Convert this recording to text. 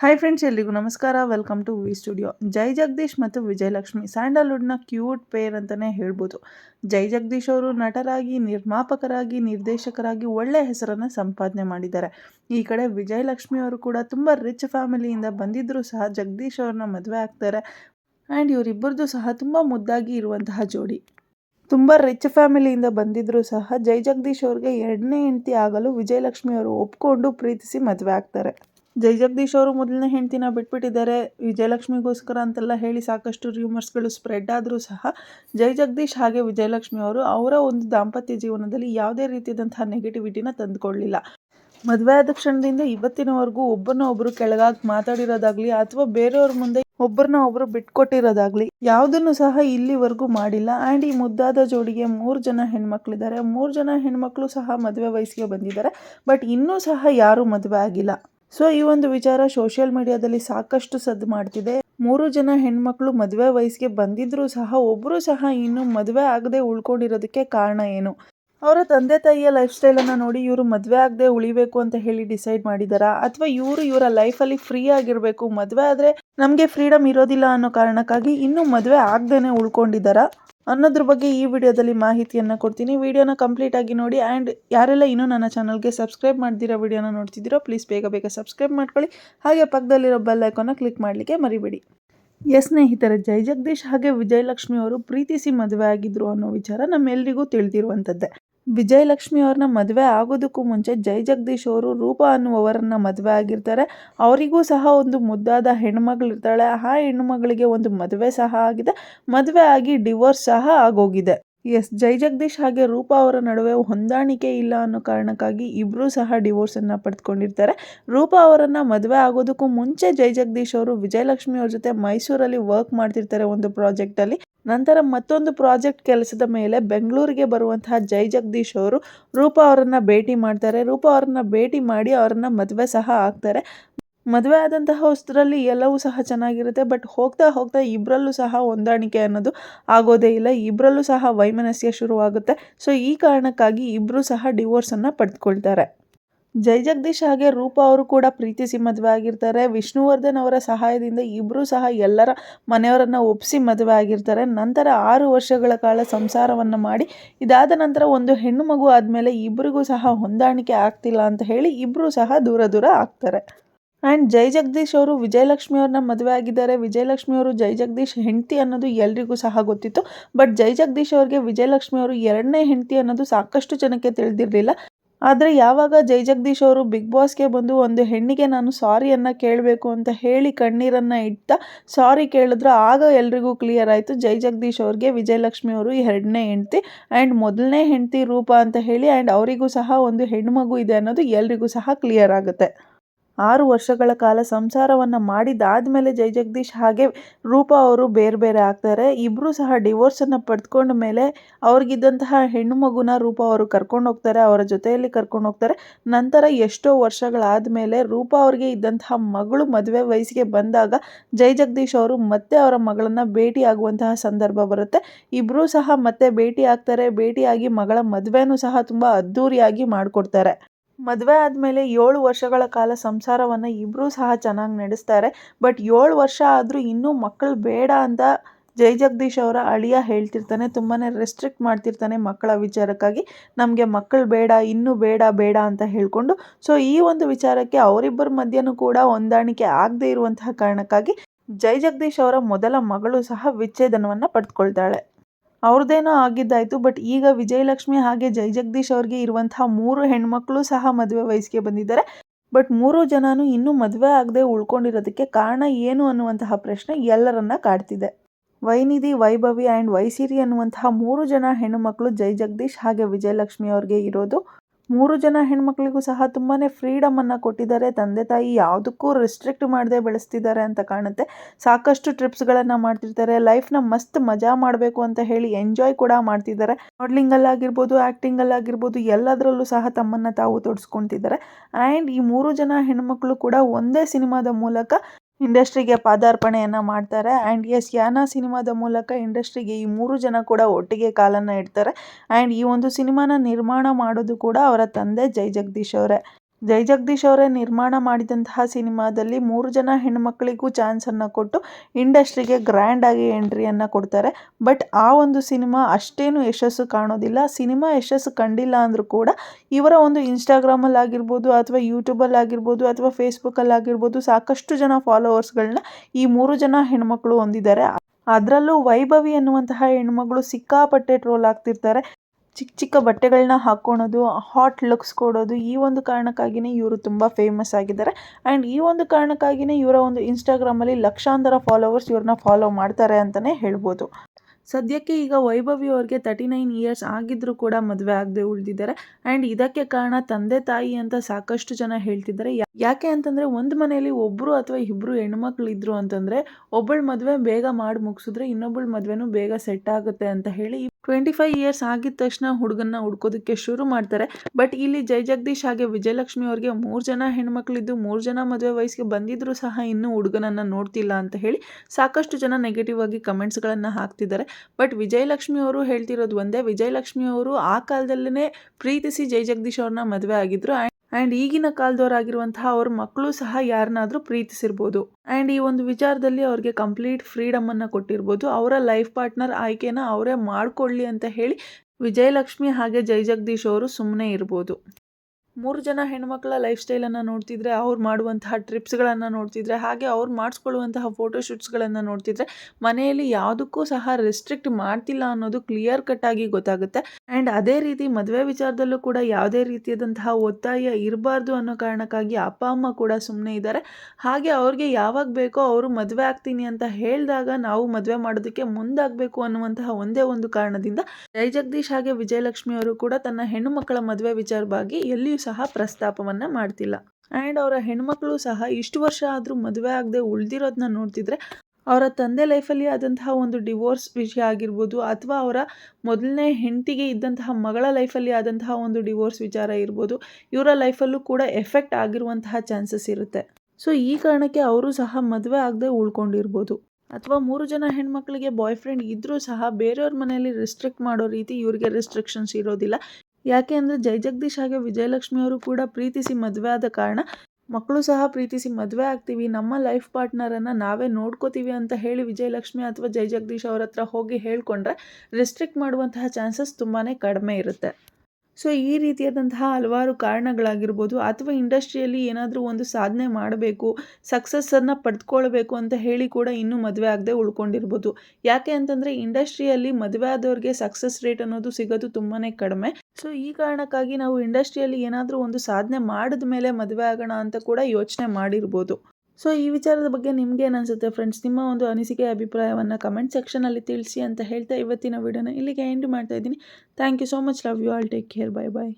Hi friends ಎಲ್ರಿಗೂ ನಮಸ್ಕಾರ. Welcome to V studio Jai Jagadish ಮತ್ತು ವಿಜಯಲಕ್ಷ್ಮಿ. ಸ್ಯಾಂಡಲ್ವುಡ್ನ ಕ್ಯೂಟ್ ಪೇರ್ ಅಂತಲೇ ಹೇಳ್ಬೋದು. ಜೈ ಜಗದೀಶ್ ಅವರು ನಟರಾಗಿ, ನಿರ್ಮಾಪಕರಾಗಿ, ನಿರ್ದೇಶಕರಾಗಿ ಒಳ್ಳೆಯ ಹೆಸರನ್ನು ಸಂಪಾದನೆ ಮಾಡಿದ್ದಾರೆ. ಈ ಕಡೆ ವಿಜಯಲಕ್ಷ್ಮಿ ಅವರು ಕೂಡ ತುಂಬ ರಿಚ್ ಫ್ಯಾಮಿಲಿಯಿಂದ ಬಂದಿದ್ದರೂ ಸಹ ಜಗದೀಶ್ ಅವ್ರನ್ನ ಮದುವೆ ಆಗ್ತಾರೆ. ಆ್ಯಂಡ್ ಇವರಿಬ್ಬರದು ಸಹ ತುಂಬ ಮುದ್ದಾಗಿ ಇರುವಂತಹ ಜೋಡಿ. ತುಂಬ ರಿಚ್ ಫ್ಯಾಮಿಲಿಯಿಂದ ಬಂದಿದ್ದರೂ ಸಹ ಜೈ ಜಗದೀಶ್ ಅವ್ರಿಗೆ ಎರಡನೇ ಹೆಂಡತಿ ಆಗಲು ವಿಜಯಲಕ್ಷ್ಮಿ ಅವರು ಒಪ್ಕೊಂಡು ಪ್ರೀತಿಸಿ ಮದುವೆ ಆಗ್ತಾರೆ. ಜೈ ಜಗದೀಶ್ ಅವರು ಮೊದಲನೇ ಹೆಂಡ್ತಿನ ಬಿಟ್ಬಿಟ್ಟಿದ್ದಾರೆ. ವಿಜಯಲಕ್ಷ್ಮಿಗೋಸ್ಕರ ಅಂತೆಲ್ಲ ಹೇಳಿ ಸಾಕಷ್ಟು ರ್ಯೂಮರ್ಸ್ಗಳು ಸ್ಪ್ರೆಡ್ ಆದರೂ ಸಹ ಜೈ ಜಗದೀಶ್ ಹಾಗೆ ವಿಜಯಲಕ್ಷ್ಮಿ ಅವರು ಅವರ ಒಂದು ದಾಂಪತ್ಯ ಜೀವನದಲ್ಲಿ ಯಾವುದೇ ರೀತಿಯಾದಂತಹ ನೆಗೆಟಿವಿಟಿನ ತಂದುಕೊಳ್ಳಿಲ್ಲ. ಮದುವೆ ಆದ ಕ್ಷಣದಿಂದ ಇವತ್ತಿನವರೆಗೂ ಒಬ್ಬರನ್ನ ಒಬ್ಬರು ಕೆಳಗಾಗಿ ಮಾತಾಡಿರೋದಾಗ್ಲಿ ಅಥವಾ ಬೇರೆಯವ್ರ ಮುಂದೆ ಒಬ್ಬರನ್ನ ಒಬ್ಬರು ಬಿಟ್ಕೊಟ್ಟಿರೋದಾಗ್ಲಿ ಯಾವುದನ್ನು ಸಹ ಇಲ್ಲಿವರೆಗೂ ಮಾಡಿಲ್ಲ. ಆ್ಯಂಡ್ ಈ ಮುದ್ದಾದ ಜೋಡಿಗೆ ಮೂರು ಜನ ಹೆಣ್ಮಕ್ಳಿದ್ದಾರೆ. ಮೂರು ಜನ ಹೆಣ್ಮಕ್ಳು ಸಹ ಮದುವೆ ವಯಸ್ಸಿಗೆ ಬಂದಿದ್ದಾರೆ. ಬಟ್ ಇನ್ನೂ ಸಹ ಯಾರೂ ಮದುವೆ ಆಗಿಲ್ಲ. ಸೊ ಈ ಒಂದು ವಿಚಾರ ಸೋಷಿಯಲ್ ಮೀಡಿಯಾದಲ್ಲಿ ಸಾಕಷ್ಟು ಸದ್ದು ಮಾಡ್ತಿದೆ. ಮೂರು ಜನ ಹೆಣ್ಮಕ್ಳು ಮದುವೆ ವಯಸ್ಸಿಗೆ ಬಂದಿದ್ರು ಸಹ ಒಬ್ಬರು ಸಹ ಇನ್ನು ಮದುವೆ ಆಗದೆ ಉಳ್ಕೊಂಡಿರೋದಕ್ಕೆ ಕಾರಣ ಏನು? ಅವರ ತಂದೆ ತಾಯಿಯ ಲೈಫ್ ಸ್ಟೈಲನ್ನು ನೋಡಿ ಇವರು ಮದುವೆ ಆಗದೆ ಉಳಿಬೇಕು ಅಂತ ಹೇಳಿ ಡಿಸೈಡ್ ಮಾಡಿದಾರಾ? ಅಥವಾ ಇವರು ಇವರ ಲೈಫಲ್ಲಿ ಫ್ರೀ ಆಗಿರಬೇಕು, ಮದುವೆ ಆದರೆ ನಮಗೆ ಫ್ರೀಡಮ್ ಇರೋದಿಲ್ಲ ಅನ್ನೋ ಕಾರಣಕ್ಕಾಗಿ ಇನ್ನೂ ಮದುವೆ ಆಗದೇನೆ ಉಳ್ಕೊಂಡಿದ್ದಾರಾ ಅನ್ನೋದ್ರ ಬಗ್ಗೆ ಈ ವಿಡಿಯೋದಲ್ಲಿ ಮಾಹಿತಿಯನ್ನು ಕೊಡ್ತೀನಿ. ವಿಡಿಯೋನ ಕಂಪ್ಲೀಟ್ ಆಗಿ ನೋಡಿ ಆ್ಯಂಡ್ ಯಾರೆಲ್ಲ ಇನ್ನೂ ನನ್ನ ಚಾನಲ್ಗೆ ಸಬ್ಸ್ಕ್ರೈಬ್ ಮಾಡ್ದಿರೋ ವಿಡಿಯೋನ ನೋಡ್ತಿದ್ದೀರೋ ಪ್ಲೀಸ್ ಬೇಗ ಬೇಗ ಸಬ್ಸ್ಕ್ರೈಬ್ ಮಾಡ್ಕೊಳ್ಳಿ. ಹಾಗೆ ಪಕ್ಕದಲ್ಲಿರೋ ಬೆಲ್ ಐಕಾನ್ನ ಕ್ಲಿಕ್ ಮಾಡಲಿಕ್ಕೆ ಮರಿಬೇಡಿ. ಎಸ್ ಸ್ನೇಹಿತರೆ, ಜೈ ಜಗದೀಶ್ ಹಾಗೆ ವಿಜಯಲಕ್ಷ್ಮಿ ಅವರು ಪ್ರೀತಿಸಿ ಮದುವೆ ಆಗಿದ್ರು ಅನ್ನೋ ವಿಚಾರ ನಮ್ಮೆಲ್ಲರಿಗೂ ತಿಳಿದಿರುವಂಥದ್ದೇ ವಿಜಯಲಕ್ಷ್ಮಿ ಅವ್ರನ್ನ ಮದುವೆ ಆಗೋದಕ್ಕೂ ಮುಂಚೆ ಜೈ ಜಗದೀಶ್ ಅವರು ರೂಪ ಅನ್ನುವವರನ್ನ ಮದುವೆ ಆಗಿರ್ತಾರೆ. ಅವರಿಗೂ ಸಹ ಒಂದು ಮುದ್ದಾದ ಹೆಣ್ಮಗಳಿರ್ತಾಳೆ ಆ ಹೆಣ್ಣುಮಗಳಿಗೆ ಒಂದು ಮದುವೆ ಸಹ ಆಗಿದೆ. ಮದುವೆ ಆಗಿ ಡಿವೋರ್ಸ್ ಸಹ ಆಗೋಗಿದೆ. ಎಸ್, ಜೈ ಜಗದೀಶ್ ಹಾಗೆ ರೂಪ ಅವರ ನಡುವೆ ಹೊಂದಾಣಿಕೆ ಇಲ್ಲ ಅನ್ನೋ ಕಾರಣಕ್ಕಾಗಿ ಇಬ್ಬರೂ ಸಹ ಡಿವೋರ್ಸನ್ನು ಪಡೆದುಕೊಂಡಿರ್ತಾರೆ ರೂಪ ಅವರನ್ನು ಮದುವೆ ಆಗೋದಕ್ಕೂ ಮುಂಚೆ ಜೈ ಜಗದೀಶ್ ಅವರು ವಿಜಯಲಕ್ಷ್ಮಿ ಅವ್ರ ಜೊತೆ ಮೈಸೂರಲ್ಲಿ ವರ್ಕ್ ಮಾಡ್ತಿರ್ತಾರೆ ಒಂದು ಪ್ರಾಜೆಕ್ಟಲ್ಲಿ ನಂತರ ಮತ್ತೊಂದು ಪ್ರಾಜೆಕ್ಟ್ ಕೆಲಸದ ಮೇಲೆ ಬೆಂಗಳೂರಿಗೆ ಬರುವಂತಹ ಜೈ ಜಗದೀಶ್ ಅವರು ರೂಪ ಅವರನ್ನು ಭೇಟಿ ಮಾಡ್ತಾರೆ. ರೂಪ ಅವರನ್ನ ಭೇಟಿ ಮಾಡಿ ಅವರನ್ನು ಮದುವೆ ಸಹ ಆಗ್ತಾರೆ. ಮದುವೆ ಆದಂತಹ ವಸ್ತುರಲ್ಲಿ ಎಲ್ಲವೂ ಸಹ ಚೆನ್ನಾಗಿರುತ್ತೆ. ಬಟ್ ಹೋಗ್ತಾ ಹೋಗ್ತಾ ಇಬ್ಬರಲ್ಲೂ ಸಹ ಹೊಂದಾಣಿಕೆ ಅನ್ನೋದು ಆಗೋದೇ ಇಲ್ಲ. ಇಬ್ಬರಲ್ಲೂ ಸಹ ವೈಮನಸ್ಯ ಶುರುವಾಗುತ್ತೆ. ಸೊ, ಈ ಕಾರಣಕ್ಕಾಗಿ ಇಬ್ಬರು ಸಹ ಡಿವೋರ್ಸನ್ನು ಪಡೆದುಕೊಳ್ತಾರೆ. ಜೈ ಜಗದೀಶ್ ಹಾಗೆ ರೂಪ ಅವರು ಕೂಡ ಪ್ರೀತಿಸಿ ಮದುವೆ ಆಗಿರ್ತಾರೆ. ವಿಷ್ಣುವರ್ಧನ್ ಅವರ ಸಹಾಯದಿಂದ ಇಬ್ಬರೂ ಸಹ ಎಲ್ಲರ ಮನೆಯವರನ್ನು ಒಪ್ಪಿಸಿ ಮದುವೆ ಆಗಿರ್ತಾರೆ. ನಂತರ ಆರು ವರ್ಷಗಳ ಕಾಲ ಸಂಸಾರವನ್ನು ಮಾಡಿ, ಇದಾದ ನಂತರ ಒಂದು ಹೆಣ್ಣು ಮಗು ಆದಮೇಲೆ ಇಬ್ಬರಿಗೂ ಸಹ ಹೊಂದಾಣಿಕೆ ಆಗ್ತಿಲ್ಲ ಅಂತ ಹೇಳಿ ಇಬ್ಬರೂ ಸಹ ದೂರ ದೂರ ಆಗ್ತಾರೆ. ಆ್ಯಂಡ್ ಜೈ ಜಗದೀಶ್ ಅವರು ವಿಜಯಲಕ್ಷ್ಮಿ ಅವ್ರನ್ನ ಮದುವೆ ಆಗಿದ್ದಾರೆ. ವಿಜಯಲಕ್ಷ್ಮಿ ಅವರು ಜೈ ಜಗದೀಶ್ ಹೆಂಡತಿ ಅನ್ನೋದು ಎಲ್ರಿಗೂ ಸಹ ಗೊತ್ತಿತ್ತು. ಬಟ್ ಜೈ ಜಗದೀಶ್ ಅವ್ರಿಗೆ ವಿಜಯಲಕ್ಷ್ಮಿ ಅವರು ಎರಡನೇ ಹೆಂಡತಿ ಅನ್ನೋದು ಸಾಕಷ್ಟು ಜನಕ್ಕೆ ತಿಳಿದಿರಲಿಲ್ಲ. ಆದರೆ ಯಾವಾಗ ಜೈ ಜಗದೀಶ್ ಅವರು ಬಿಗ್ ಬಾಸ್ಗೆ ಬಂದು ಒಂದು ಹೆಣ್ಣಿಗೆ ನಾನು ಸಾರಿಯನ್ನು ಕೇಳಬೇಕು ಅಂತ ಹೇಳಿ ಕಣ್ಣೀರನ್ನು ಇಡ್ತಾ ಸಾರಿ ಕೇಳಿದ್ರು ಆಗ ಎಲ್ರಿಗೂ ಕ್ಲಿಯರ್ ಆಯಿತು. ಜೈ ಜಗದೀಶ್ ಅವ್ರಿಗೆ ವಿಜಯಲಕ್ಷ್ಮಿ ಅವರು ಎರಡನೇ ಹೆಂಡತಿ ಆ್ಯಂಡ್ ಮೊದಲನೇ ಹೆಂಡತಿ ರೂಪ ಅಂತ ಹೇಳಿ ಆ್ಯಂಡ್ ಅವರಿಗೂ ಸಹ ಒಂದು ಹೆಣ್ಮಗು ಇದೆ ಅನ್ನೋದು ಎಲ್ರಿಗೂ ಸಹ ಕ್ಲಿಯರ್ ಆಗುತ್ತೆ. ಆರು ವರ್ಷಗಳ ಕಾಲ ಸಂಸಾರವನ್ನು ಮಾಡಿದಾದಮೇಲೆ ಜೈ ಜಗದೀಶ್ ಹಾಗೆ ರೂಪ ಅವರು ಬೇರೆ ಬೇರೆ ಆಗ್ತಾರೆ. ಇಬ್ಬರು ಸಹ ಡಿವೋರ್ಸನ್ನು ಪಡೆದುಕೊಂಡ ಮೇಲೆ ಅವ್ರಿಗಿದ್ದಂತಹ ಹೆಣ್ಣು ಮಗುನ ರೂಪ ಅವರು ಕರ್ಕೊಂಡು ಹೋಗ್ತಾರೆ, ಅವರ ಜೊತೆಯಲ್ಲಿ ಕರ್ಕೊಂಡು ಹೋಗ್ತಾರೆ. ನಂತರ ಎಷ್ಟೋ ವರ್ಷಗಳಾದ ಮೇಲೆ ರೂಪ ಅವ್ರಿಗೆ ಇದ್ದಂತಹ ಮಗಳು ಮದುವೆ ವಯಸ್ಸಿಗೆ ಬಂದಾಗ ಜೈ ಜಗದೀಶ್ ಅವರು ಮತ್ತೆ ಅವರ ಮಗಳನ್ನು ಭೇಟಿ ಆಗುವಂತಹ ಸಂದರ್ಭ ಬರುತ್ತೆ. ಇಬ್ಬರೂ ಸಹ ಮತ್ತೆ ಭೇಟಿ ಆಗ್ತಾರೆ. ಭೇಟಿಯಾಗಿ ಮಗಳ ಮದುವೆನೂ ಸಹ ತುಂಬ ಅದ್ಧೂರಿಯಾಗಿ ಮಾಡಿಕೊಡ್ತಾರೆ. ಮದುವೆ ಆದಮೇಲೆ ಏಳು ವರ್ಷಗಳ ಕಾಲ ಸಂಸಾರವನ್ನು ಇಬ್ಬರೂ ಸಹ ಚೆನ್ನಾಗಿ ನಡೆಸ್ತಾರೆ. ಬಟ್ ಏಳು ವರ್ಷ ಆದರೂ ಇನ್ನೂ ಮಕ್ಕಳು ಬೇಡ ಅಂತ ಜೈ ಜಗದೀಶ್ ಅವರ ಅಳಿಯ ಹೇಳ್ತಿರ್ತಾನೆ. ತುಂಬಾ ರೆಸ್ಟ್ರಿಕ್ಟ್ ಮಾಡ್ತಿರ್ತಾನೆ ಮಕ್ಕಳ ವಿಚಾರಕ್ಕಾಗಿ. ನಮಗೆ ಮಕ್ಕಳು ಬೇಡ, ಇನ್ನೂ ಬೇಡ ಬೇಡ ಅಂತ ಹೇಳಿಕೊಂಡು. ಸೊ ಈ ಒಂದು ವಿಚಾರಕ್ಕೆ ಅವರಿಬ್ಬರ ಮಧ್ಯನೂ ಕೂಡ ಹೊಂದಾಣಿಕೆ ಆಗದೇ ಇರುವಂತಹ ಕಾರಣಕ್ಕಾಗಿ ಜೈ ಜಗದೀಶ್ ಅವರ ಮೊದಲ ಮಗಳು ಸಹ ವಿಚ್ಛೇದನವನ್ನು ಪಡೆದುಕೊಳ್ತಾಳೆ ಅವ್ರದ್ದೇನೋ ಆಗಿದ್ದಾಯಿತು, ಬಟ್ ಈಗ ವಿಜಯಲಕ್ಷ್ಮಿ ಹಾಗೆ ಜೈ ಜಗದೀಶ್ ಅವ್ರಿಗೆ ಇರುವಂತಹ ಮೂರು ಹೆಣ್ಮಕ್ಳು ಸಹ ಮದುವೆ ವಯಸ್ಸಿಗೆ ಬಂದಿದ್ದಾರೆ. ಬಟ್ ಮೂರು ಜನನು ಇನ್ನೂ ಮದುವೆ ಆಗದೆ ಉಳ್ಕೊಂಡಿರೋದಕ್ಕೆ ಕಾರಣ ಏನು ಅನ್ನುವಂತಹ ಪ್ರಶ್ನೆ ಎಲ್ಲರನ್ನ ಕಾಡ್ತಿದೆ. ವೈನಿಧಿ, ವೈಭವಿ ಆ್ಯಂಡ್ ವೈಸಿರಿ ಅನ್ನುವಂತಹ ಮೂರು ಜನ ಹೆಣ್ಣುಮಕ್ಕಳು ಜೈ ಜಗದೀಶ್ ಹಾಗೆ ವಿಜಯಲಕ್ಷ್ಮಿ ಅವ್ರಿಗೆ ಇರೋದು. ಮೂರು ಜನ ಹೆಣ್ಮಕ್ಳಿಗೂ ಸಹ ತುಂಬಾ ಫ್ರೀಡಮನ್ನು ಕೊಟ್ಟಿದ್ದಾರೆ. ತಂದೆ ತಾಯಿ ಯಾವುದಕ್ಕೂ ರೆಸ್ಟ್ರಿಕ್ಟ್ ಮಾಡದೆ ಬೆಳೆಸ್ತಿದ್ದಾರೆ ಅಂತ ಕಾಣುತ್ತೆ. ಸಾಕಷ್ಟು ಟ್ರಿಪ್ಸ್ಗಳನ್ನು ಮಾಡ್ತಿರ್ತಾರೆ. ಲೈಫ್ನ ಮಸ್ತ್ ಮಜಾ ಮಾಡಬೇಕು ಅಂತ ಹೇಳಿ ಎಂಜಾಯ್ ಕೂಡ ಮಾಡ್ತಿದ್ದಾರೆ. ಮಾಡ್ಲಿಂಗಲ್ಲಾಗಿರ್ಬೋದು ಆ್ಯಕ್ಟಿಂಗಲ್ಲಾಗಿರ್ಬೋದು ಎಲ್ಲದರಲ್ಲೂ ಸಹ ತಮ್ಮನ್ನು ತಾವು ತೊಡಸ್ಕೊತಿದ್ದಾರೆ ಆ್ಯಂಡ್ ಈ ಮೂರು ಜನ ಹೆಣ್ಮಕ್ಳು ಕೂಡ ಒಂದೇ ಸಿನಿಮಾದ ಮೂಲಕ ಇಂಡಸ್ಟ್ರಿಗೆ ಪಾದಾರ್ಪಣೆಯನ್ನು ಮಾಡ್ತಾರೆ. ಆ್ಯಂಡ್ ಎಸ್ ಯಾನ ಸಿನಿಮಾದ ಮೂಲಕ ಇಂಡಸ್ಟ್ರಿಗೆ ಈ ಮೂರು ಜನ ಕೂಡ ಒಟ್ಟಿಗೆ ಕಾಲನ್ನು ಇಡ್ತಾರೆ. ಆ್ಯಂಡ್ ಈ ಒಂದು ಸಿನಿಮಾನ ನಿರ್ಮಾಣ ಮಾಡೋದು ಕೂಡ ಅವರ ತಂದೆ ಜೈ ಜಗದೀಶ್ ಅವರೇ. ಜೈ ಜಗದೀಶ್ ಅವರೇ ನಿರ್ಮಾಣ ಮಾಡಿದಂತಹ ಸಿನಿಮಾದಲ್ಲಿ ಮೂರು ಜನ ಹೆಣ್ಮಕ್ಳಿಗೂ ಚಾನ್ಸನ್ನು ಕೊಟ್ಟು ಇಂಡಸ್ಟ್ರಿಗೆ ಗ್ರ್ಯಾಂಡಾಗಿ ಎಂಟ್ರಿಯನ್ನು ಕೊಡ್ತಾರೆ. ಬಟ್ ಆ ಒಂದು ಸಿನಿಮಾ ಅಷ್ಟೇನು ಯಶಸ್ಸು ಕಾಣೋದಿಲ್ಲ. ಸಿನಿಮಾ ಯಶಸ್ಸು ಕಂಡಿಲ್ಲ ಅಂದರೂ ಕೂಡ ಇವರ ಒಂದು ಇನ್ಸ್ಟಾಗ್ರಾಮಲ್ಲಿ ಆಗಿರ್ಬೋದು ಅಥವಾ ಯೂಟ್ಯೂಬಲ್ಲಿ ಆಗಿರ್ಬೋದು ಅಥವಾ ಫೇಸ್ಬುಕ್ಕಲ್ಲಿ ಆಗಿರ್ಬೋದು ಸಾಕಷ್ಟು ಜನ ಫಾಲೋವರ್ಸ್ಗಳನ್ನ ಈ ಮೂರು ಜನ ಹೆಣ್ಮಕ್ಳು ಹೊಂದಿದ್ದಾರೆ. ಅದರಲ್ಲೂ ವೈಭವಿ ಎನ್ನುವಂತಹ ಹೆಣ್ಮಗಳು ಸಿಕ್ಕಾಪಟ್ಟೆ ಟ್ರೋಲ್ ಆಗ್ತಿರ್ತಾರೆ. ಚಿಕ್ಕ ಚಿಕ್ಕ ಬಟ್ಟೆಗಳನ್ನ ಹಾಕ್ಕೊಳೋದು ಹಾಟ್ ಲುಕ್ಸ್ ಕೊಡೋದು, ಈ ಒಂದು ಕಾರಣಕ್ಕಾಗಿಯೇ ಇವರು ತುಂಬ ಫೇಮಸ್ ಆಗಿದ್ದಾರೆ. ಆ್ಯಂಡ್ ಈ ಒಂದು ಕಾರಣಕ್ಕಾಗಿಯೇ ಇವರ ಒಂದು ಇನ್ಸ್ಟಾಗ್ರಾಮಲ್ಲಿ ಲಕ್ಷಾಂತರ ಫಾಲೋವರ್ಸ್ ಇವ್ರನ್ನ ಫಾಲೋ ಮಾಡ್ತಾರೆ ಅಂತಲೇ ಹೇಳ್ಬೋದು. ಸದ್ಯಕ್ಕೆ ಈಗ ವೈಭವಿ ಅವ್ರಿಗೆ ತರ್ಟಿ ನೈನ್ ಇಯರ್ಸ್ ಆಗಿದ್ದರೂ ಕೂಡ ಮದುವೆ ಆಗದೆ ಉಳಿದಿದ್ದಾರೆ. ಆ್ಯಂಡ್ ಇದಕ್ಕೆ ಕಾರಣ ತಂದೆ ತಾಯಿ ಅಂತ ಸಾಕಷ್ಟು ಜನ ಹೇಳ್ತಿದ್ದಾರೆ. ಯಾಕೆ ಅಂತಂದರೆ ಒಂದು ಮನೆಯಲ್ಲಿ ಒಬ್ಬರು ಅಥವಾ ಇಬ್ಬರು ಹೆಣ್ಮಕ್ಳು ಇದ್ರು ಅಂತಂದರೆ ಒಬ್ಬಳ ಮದುವೆ ಬೇಗ ಮಾಡಿ ಮುಗಿಸಿದ್ರೆ ಇನ್ನೊಬ್ಬಳು ಮದುವೆನೂ ಬೇಗ ಸೆಟ್ ಆಗುತ್ತೆ ಅಂತ ಹೇಳಿ ಟ್ವೆಂಟಿ ಫೈವ್ ಇಯರ್ಸ್ ಆಗಿದ ತಕ್ಷಣ ಹುಡುಗನ್ನ ಹುಡ್ಕೋದಕ್ಕೆ ಶುರು ಮಾಡ್ತಾರೆ. ಬಟ್ ಇಲ್ಲಿ ಜೈ ಜಗದೀಶ್ ಹಾಗೆ ವಿಜಯಲಕ್ಷ್ಮಿ ಅವ್ರಿಗೆ ಮೂರು ಜನ ಹೆಣ್ಮಕ್ಳಿದ್ದು, ಮೂರು ಜನ ಮದುವೆ ವಯಸ್ಸಿಗೆ ಬಂದಿದ್ರು ಸಹ ಇನ್ನೂ ಹುಡುಗನನ್ನು ನೋಡ್ತಿಲ್ಲ ಅಂತ ಹೇಳಿ ಸಾಕಷ್ಟು ಜನ ನೆಗೆಟಿವ್ ಆಗಿ ಕಮೆಂಟ್ಸ್ಗಳನ್ನು ಹಾಕ್ತಿದ್ದಾರೆ. ಬಟ್ ವಿಜಯಲಕ್ಷ್ಮಿ ಅವರು ಹೇಳ್ತಿರೋದು ಒಂದೇ, ವಿಜಯಲಕ್ಷ್ಮಿ ಅವರು ಆ ಕಾಲದಲ್ಲೇ ಪ್ರೀತಿಸಿ ಜೈ ಜಗದೀಶ್ ಅವ್ರನ್ನ ಮದುವೆ ಆಗಿದ್ರು. ಆ್ಯಂಡ್ ಈಗಿನ ಕಾಲದವರಾಗಿರುವಂತಹ ಅವ್ರ ಮಕ್ಕಳು ಸಹ ಯಾರನ್ನಾದರೂ ಪ್ರೀತಿಸಿರ್ಬೋದು. ಆ್ಯಂಡ್ ಈ ಒಂದು ವಿಚಾರದಲ್ಲಿ ಅವ್ರಿಗೆ ಕಂಪ್ಲೀಟ್ ಫ್ರೀಡಮನ್ನು ಕೊಟ್ಟಿರ್ಬೋದು. ಅವರ ಲೈಫ್ ಪಾರ್ಟ್ನರ್ ಆಯ್ಕೆನ ಅವರೇ ಮಾಡಿಕೊಳ್ಳಿ ಅಂತ ಹೇಳಿ ವಿಜಯಲಕ್ಷ್ಮಿ ಹಾಗೆ ಜೈ ಜಗದೀಶ್ ಅವರು ಸುಮ್ಮನೆ ಇರ್ಬೋದು. ಮೂರು ಜನ ಹೆಣ್ಮಕ್ಳ ಲೈಫ್ ಸ್ಟೈಲನ್ನು ನೋಡ್ತಿದ್ರೆ, ಅವ್ರು ಮಾಡುವಂತಹ ಟ್ರಿಪ್ಸ್ಗಳನ್ನು ನೋಡ್ತಿದ್ರೆ, ಹಾಗೆ ಅವ್ರು ಮಾಡಿಸ್ಕೊಳ್ಳುವಂತಹ ಫೋಟೋಶೂಟ್ಸ್ಗಳನ್ನು ನೋಡ್ತಿದ್ರೆ, ಮನೆಯಲ್ಲಿ ಯಾವುದಕ್ಕೂ ಸಹ ರೆಸ್ಟ್ರಿಕ್ಟ್ ಮಾಡ್ತಿಲ್ಲ ಅನ್ನೋದು ಕ್ಲಿಯರ್ ಕಟ್ ಆಗಿ ಗೊತ್ತಾಗುತ್ತೆ. ಆ್ಯಂಡ್ ಅದೇ ರೀತಿ ಮದುವೆ ವಿಚಾರದಲ್ಲೂ ಕೂಡ ಯಾವುದೇ ರೀತಿಯಾದಂತಹ ಒತ್ತಾಯ ಇರಬಾರ್ದು ಅನ್ನೋ ಕಾರಣಕ್ಕಾಗಿ ಅಪ್ಪ, ಅಮ್ಮ ಕೂಡ ಸುಮ್ಮನೆ ಇದ್ದಾರೆ. ಹಾಗೆ ಅವ್ರಿಗೆ ಯಾವಾಗ ಬೇಕೋ ಅವರು ಮದುವೆ ಆಗ್ತೀನಿ ಅಂತ ಹೇಳಿದಾಗ ನಾವು ಮದುವೆ ಮಾಡೋದಕ್ಕೆ ಮುಂದಾಗಬೇಕು ಅನ್ನುವಂತಹ ಒಂದೇ ಒಂದು ಕಾರಣದಿಂದ ಜೈ ಜಗದೀಶ್ ಹಾಗೆ ವಿಜಯಲಕ್ಷ್ಮಿ ಅವರು ಕೂಡ ತನ್ನ ಹೆಣ್ಣು ಮಕ್ಕಳ ಮದುವೆ ವಿಚಾರವಾಗಿ ಎಲ್ಲಿಯೂ ಸಹ ಪ್ರಸ್ತಾಪವನ್ನು ಮಾಡ್ತಿಲ್ಲ. ಆ್ಯಂಡ್ ಅವರ ಹೆಣ್ಮಕ್ಳು ಸಹ ಇಷ್ಟು ವರ್ಷ ಆದರೂ ಮದುವೆ ಆಗದೆ ಉಳಿದಿರೋದನ್ನ ನೋಡ್ತಿದ್ರೆ ಅವರ ತಂದೆ ಲೈಫಲ್ಲಿ ಆದಂತಹ ಒಂದು ಡಿವೋರ್ಸ್ ವಿಷಯ ಆಗಿರ್ಬೋದು ಅಥವಾ ಅವರ ಮೊದಲನೇ ಹೆಂಡತಿಗೆ ಇದ್ದಂತಹ ಮಗಳ ಲೈಫಲ್ಲಿ ಆದಂತಹ ಒಂದು ಡಿವೋರ್ಸ್ ವಿಚಾರ ಇರ್ಬೋದು, ಇವರ ಲೈಫಲ್ಲೂ ಕೂಡ ಎಫೆಕ್ಟ್ ಆಗಿರುವಂತಹ ಚಾನ್ಸಸ್ ಇರುತ್ತೆ. ಸೊ ಈ ಕಾರಣಕ್ಕೆ ಅವರು ಸಹ ಮದುವೆ ಆಗದೆ ಉಳ್ಕೊಂಡಿರ್ಬೋದು. ಅಥವಾ ಮೂರು ಜನ ಹೆಣ್ಮಕ್ಳಿಗೆ ಬಾಯ್ ಫ್ರೆಂಡ್ ಇದ್ದರೂ ಸಹ ಬೇರೆಯವ್ರ ಮನೆಯಲ್ಲಿ ರಿಸ್ಟ್ರಿಕ್ಟ್ ಮಾಡೋ ರೀತಿ ಇವರಿಗೆ ರಿಸ್ಟ್ರಿಕ್ಷನ್ಸ್ ಇರೋದಿಲ್ಲ. ಯಾಕೆ ಅಂದರೆ ಜೈ ಜಗದೀಶ್ ಹಾಗೆ ವಿಜಯಲಕ್ಷ್ಮಿ ಅವರು ಕೂಡ ಪ್ರೀತಿಸಿ ಮದುವೆ ಆದ ಕಾರಣ ಮಕ್ಕಳು ಸಹ ಪ್ರೀತಿಸಿ ಮದುವೆ ಆಗ್ತೀವಿ. ನಮ್ಮ ಲೈಫ್ ಪಾರ್ಟ್ನರನ್ನು ನಾವೇ ನೋಡ್ಕೋತೀವಿ ಅಂತ ಹೇಳಿ ವಿಜಯಲಕ್ಷ್ಮಿ ಅಥವಾ ಜೈ ಜಗದೀಶ್ ಅವ್ರ ಹತ್ರ ಹೋಗಿ ಹೇಳ್ಕೊಂಡ್ರೆ ರಿಸ್ಟ್ರಿಕ್ಟ್ ಮಾಡುವಂತಹ ಚಾನ್ಸಸ್ ತುಂಬಾ ಕಡಿಮೆ ಇರುತ್ತೆ. ಸೊ, ಈ ರೀತಿಯಾದಂತಹ ಹಲವಾರು ಕಾರಣಗಳಾಗಿರ್ಬೋದು ಅಥವಾ ಇಂಡಸ್ಟ್ರಿಯಲ್ಲಿ ಏನಾದರೂ ಒಂದು ಸಾಧನೆ ಮಾಡಬೇಕು ಸಕ್ಸಸ್ಸನ್ನು ಪಡೆದುಕೊಳ್ಬೇಕು ಅಂತ ಹೇಳಿ ಕೂಡ ಇನ್ನೂ ಮದುವೆ ಆಗದೆ ಉಳ್ಕೊಂಡಿರ್ಬೋದು. ಯಾಕೆ ಅಂತಂದರೆ ಇಂಡಸ್ಟ್ರಿಯಲ್ಲಿ ಮದುವೆ ಆದವ್ರಿಗೆ ಸಕ್ಸಸ್ ರೇಟ್ ಅನ್ನೋದು ಸಿಗೋದು ತುಂಬಾ ಕಡಿಮೆ. ಸೊ, ಈ ಕಾರಣಕ್ಕಾಗಿ ನಾವು ಇಂಡಸ್ಟ್ರಿಯಲ್ಲಿ ಏನಾದರೂ ಒಂದು ಸಾಧನೆ ಮಾಡಿದ ಮೇಲೆ ಮದುವೆ ಆಗೋಣ ಅಂತ ಕೂಡ ಯೋಚನೆ ಮಾಡಿರ್ಬೋದು. ಸೊ ಈ ವಿಚಾರದ ಬಗ್ಗೆ ನಿಮ್ಗೆ ಏನನ್ಸುತ್ತೆ ಫ್ರೆಂಡ್ಸ್ ನಿಮ್ಮ ಒಂದು ಅನಿಸಿಕೆ, ಅಭಿಪ್ರಾಯವನ್ನು ಕಮೆಂಟ್ ಸೆಕ್ಷನಲ್ಲಿ ತಿಳಿಸಿ ಅಂತ ಹೇಳ್ತಾ ಇವತ್ತಿನ ವಿಡಿಯೋನ ಇಲ್ಲಿಗೆ ಎಂಡ್ ಮಾಡ್ತಾ ಇದ್ದೀನಿ. Thank you so much love you all take care bye bye